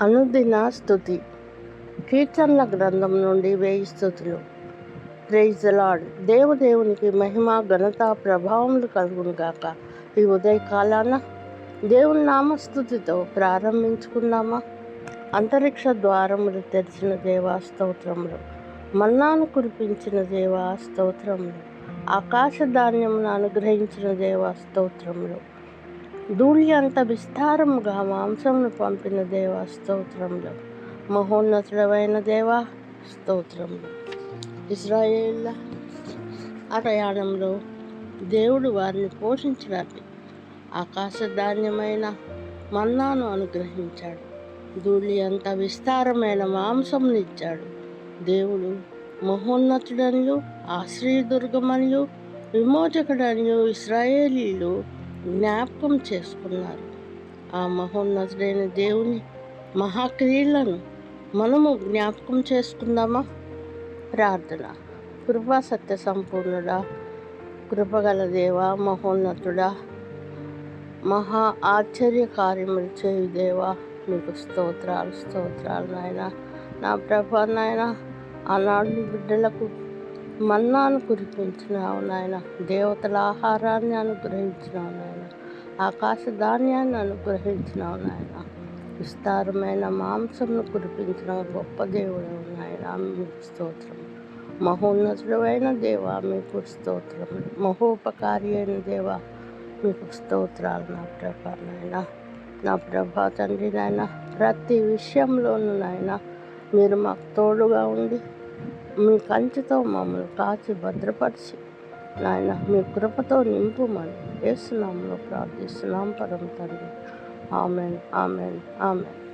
అనుదిన స్థుతి. కీర్తనల గ్రంథం నుండి వేయి స్థుతులు. ప్రైజ్ లార్డ్ దేవదేవునికి మహిమ ఘనత ప్రభావములు కలుగును గాక. ఈ ఉదయకాలాన దేవుని నామస్థుతితో ప్రారంభించుకుందామా? అంతరిక్ష ద్వారములు తెరిచిన దేవా స్తోత్రములు. మన్నాను కురిపించిన దేవా స్తోత్రములు. ఆకాశ ధాన్యమును అనుగ్రహించిన దేవా స్తోత్రములు. ధూళి అంత విస్తారముగా మాంసమును పంపిన దేవా స్తోత్రంలో మహోన్నతుడమైన దేవా స్తోత్రంలో ఇజ్రాయేళ్ళ అటయాణంలో ప్రయాణంలో దేవుడు వారిని పోషించడానికి ఆకాశ ధాన్యమైన మన్నాను అనుగ్రహించాడు. ధూళి అంత విస్తారమైన మాంసమును దేవుడు మహోన్నతుడనియు ఆశ్రయదుర్గమనియు విమోచకుడనియు ఇస్రాయేలీలు జ్ఞాపకం చేసుకున్నారు. ఆ మహోన్నతుడైన దేవుని మహాక్రియలను మనము జ్ఞాపకం చేసుకుందామా? ప్రార్థన. కృపా సత్య సంపూర్ణుడా కృపగల దేవ మహోన్నతుడా మహా ఆశ్చర్య కార్యములు చేయు దేవా మీకు స్తోత్రాలు స్తోత్రాలు నాయన. నా ప్రభా నాయన ఆనాడు బిడ్డలకు మన్నాను కురిపించినావు నాయన. దేవతల ఆహారాన్ని అనుగ్రహించినావు నాయన. ఆకాశ ధాన్యాన్ని అనుగ్రహించినావు నాయన. విస్తారమైన మాంసంను కురిపించిన గొప్ప దేవుడు నాయన. మీకు స్తోత్రం. మహోన్నతుడైన దేవ మీకు స్తోత్రం. మహోపకారి అయిన దేవ మీకు స్తోత్రాలు నా ప్రభా నాయన. నా ప్రభా తండ్రి నాయన ప్రతి విషయంలోనూ నాయన మీరు మాకు తోడుగా ఉండి మీ కంచెతో మమ్మల్ని కాచి భద్రపరిచి నాయన మీ కృపతో నింపుమని వేస్తున్నాంలో ప్రార్థిస్తున్నాం పరం తండ్రి. Amen amen amen.